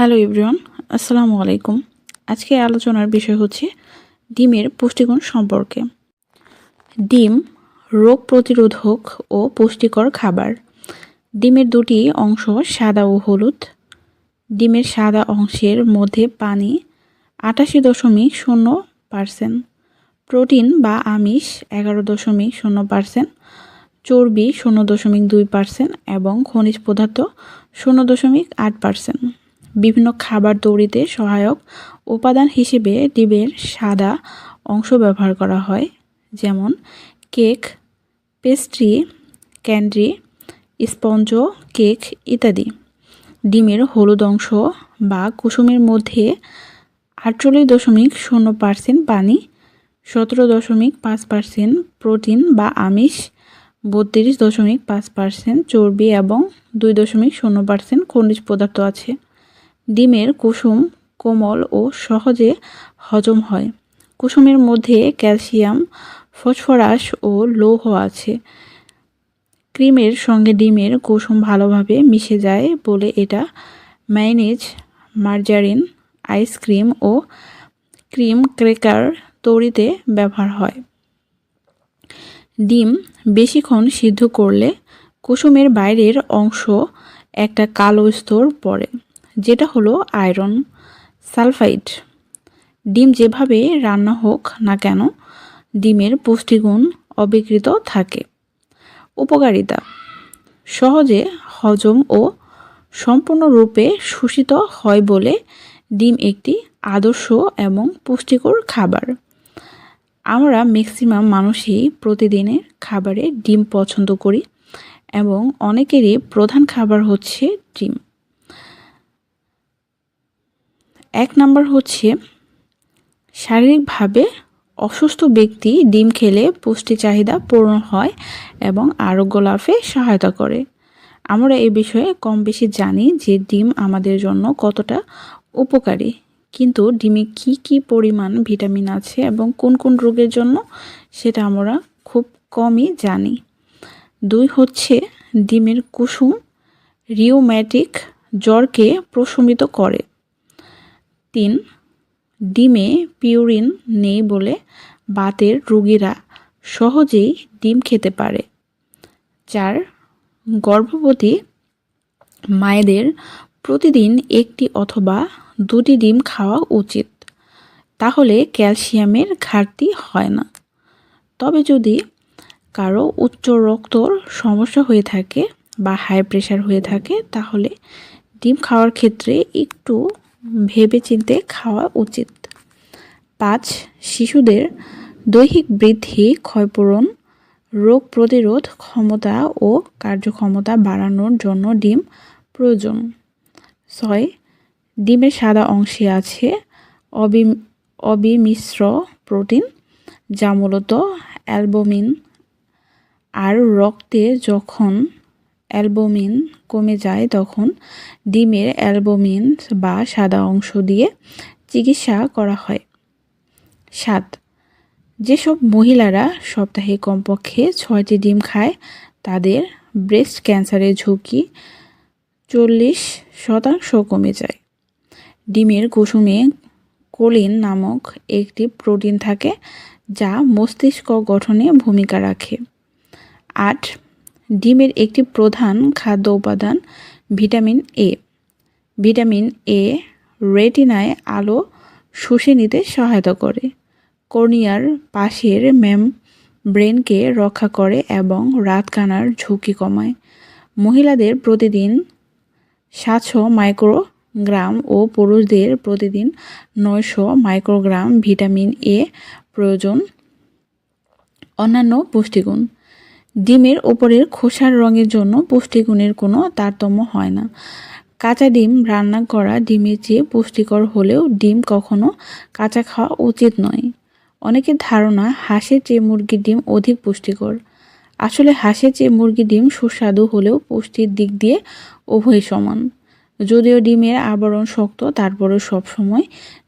Hello everyone, আসসালামু আলাইকুম। আজকে আলোচনার বিষয় হচ্ছে ডিমের পুষ্টিগুণ সম্পর্কে। ডিম রোগ প্রতিরোধক ও পুষ্টিকর খাবার। ডিমের দুটি অংশ সাদা ও হলুদ। ডিমের সাদা অংশের মধ্যে পানি আটাশি দশমিক শূন্য পার্সেন্ট, প্রোটিন বা আমিষ এগারো দশমিক শূন্য পার্সেন্ট, চর্বি শূন্য দশমিক দুই পার্সেন্ট এবং খনিজ পদার্থ শূন্য দশমিক আট পার্সেন্ট। বিভিন্ন খাবার তৈরিতে সহায়ক উপাদান হিসেবে ডিমের সাদা অংশ ব্যবহার করা হয়, যেমন cake, pastry, candy, sponge, cake ইত্যাদি। ডিমের হলুদ অংশ বা কুসুমের মধ্যে আটচল্লিশ দশমিক শূন্য পার্সেন্ট পানি, সতেরো দশমিক পাঁচ পার্সেন্ট প্রোটিন বা আমিষ, বত্রিশ দশমিক পাঁচ পার্সেন্ট চর্বি এবং দুই দশমিক শূন্য পার্সেন্ট খনিজ পদার্থ আছে। ডিমের কুসুম, কোমল ও সহজে হজম হয়। কুসুমের মধ্যে ক্যালসিয়াম, ফসফরাস ও লৌহ আছে। ক্রিমের সঙ্গে ডিমের কুসুম ভালোভাবে মিশে যায় বলে এটা ম্যানেজ মার্জারিন আইসক্রিম ও ক্রিম ক্রেকার তৈরিতে ব্যবহার হয়। ডিম বেশিক্ষণ সিদ্ধ করলে কুসুমের বাইরের অংশ একটা কালো স্তর পড়ে। যেটা হলো আয়রন সালফাইড। ডিম যেভাবে রান্না হোক না কেন, ডিমের পুষ্টিগুণ অবিকৃত থাকে। উপকারিতা, সহজে হজম ও সম্পূর্ণরূপে শোষিত হয় বলে ডিম একটি আদর্শ এবং পুষ্টিকর খাবার। আমরা ম্যাক্সিমাম মানুষই প্রতিদিনের খাবারে ডিম পছন্দ করি এবং অনেকেরই প্রধান খাবার হচ্ছে ডিম। এক নাম্বার হচ্ছে, শারীরিকভাবে অসুস্থ ব্যক্তি ডিম খেলে পুষ্টি চাহিদা পূরণ হয় এবং আরোগ্য লাভে সহায়তা করে। আমরা এ বিষয়ে কম বেশি জানি যে ডিম আমাদের জন্য কতটা উপকারী। কিন্তু ডিমে কি কি পরিমাণ ভিটামিন আছে এবং কোন কোন রোগের জন্য সেটা আমরা খুব কমই জানি। দুই হচ্ছে, ডিমের কুসুম রিওম্যাটিক জ্বরকে প্রশমিত করে। তিন, ডিমে পিউরিন নেই বলে বাতের রোগীরা সহজেই ডিম খেতে পারে। চার, গর্ভবতী মায়েদের প্রতিদিন একটি অথবা দুটি ডিম খাওয়া উচিত, তাহলে ক্যালসিয়ামের ঘাটতি হয় না। তবে যদি কারও উচ্চ রক্তর সমস্যা হয়ে থাকে বা হাই প্রেশার হয়ে থাকে, তাহলে ডিম খাওয়ার ক্ষেত্রে একটু ভেবে চিনতে খাওয়া উচিত। পাঁচ, শিশুদের দৈহিক বৃদ্ধি, ক্ষয়পূরণ, রোগ প্রতিরোধ ক্ষমতা ও কার্যক্ষমতা বাড়ানোর জন্য ডিম প্রয়োজন। ছয়, ডিমের সাদা অংশে আছে অবি, অবিমিশ্র প্রোটিন, যা মূলত অ্যালবোমিন, আর রক্তে যখন অ্যালবোমিন কমে যায় তখন ডিমের অ্যালবোমিন বা সাদা অংশ দিয়ে চিকিৎসা করা হয়। সাত, যেসব মহিলারা সপ্তাহে কমপক্ষে ছয়টি ডিম খায়, তাদের ব্রেস্ট ক্যান্সারের ঝুঁকি চল্লিশ শতাংশ কমে যায়। ডিমের কুসুমে কোলিন নামক একটি প্রোটিন থাকে, যা মস্তিষ্ক গঠনে ভূমিকা রাখে। আট ডিমের একটি প্রধান খাদ্য উপাদান ভিটামিন এ ভিটামিন এ রেটিনায় আলো শুষে নিতে সহায়তা করে। কর্নিয়ার পাশের ম্যাম ব্রেনকে রক্ষা করে এবং রাতকানার ঝুঁকি কমায়। মহিলাদের প্রতিদিন সাতশো মাইক্রোগ্রাম ও পুরুষদের প্রতিদিন নয়শো মাইক্রোগ্রাম ভিটামিন এ প্রয়োজন। অন্যান্য পুষ্টিগুণ। ডিমের ওপরের খোসার রঙের জন্য পুষ্টিগুণের কোনো তারতম্য হয় না। কাঁচা ডিম রান্না করা ডিমের চেয়ে পুষ্টিকর হলেও ডিম কখনো কাঁচা খাওয়া উচিত নয়। অনেকের ধারণা হাঁসের চেয়ে মুরগির ডিম অধিক পুষ্টিকর। আসলে হাঁসের চেয়ে মুরগির ডিম সুস্বাদু হলেও পুষ্টির দিক দিয়ে উভয় সমান। যদিও ডিমের আবরণ শক্ত, তারপরেও সবসময়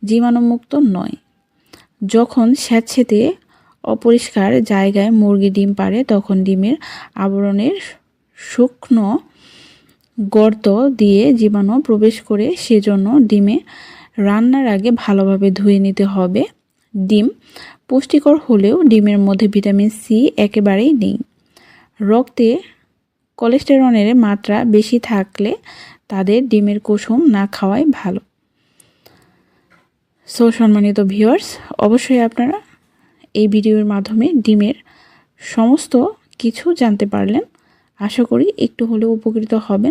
জীবাণুমুক্ত নয়। যখন স্যাঁতসেঁতে অপরিষ্কার জায়গায় মুরগি ডিম পারে তখন ডিমের আবরণের শুকনো গর্ত দিয়ে জীবাণু প্রবেশ করে সেজন্য ডিমে রান্নার আগে ভালোভাবে ধুয়ে নিতে হবে। ডিম পুষ্টিকর হলেও ডিমের মধ্যে ভিটামিন সি একেবারেই নেই। রক্তে কোলেস্টেরনের মাত্রা বেশি থাকলে তাদের ডিমের কুসুম না খাওয়াই ভালো। সো সম্মানিত ভিউয়ার্স, অবশ্যই আপনারা এই ভিডিওর মাধ্যমে ডিমের সমস্ত কিছু জানতে পারলেন। আশা করি একটু হলেও উপকৃত হবেন।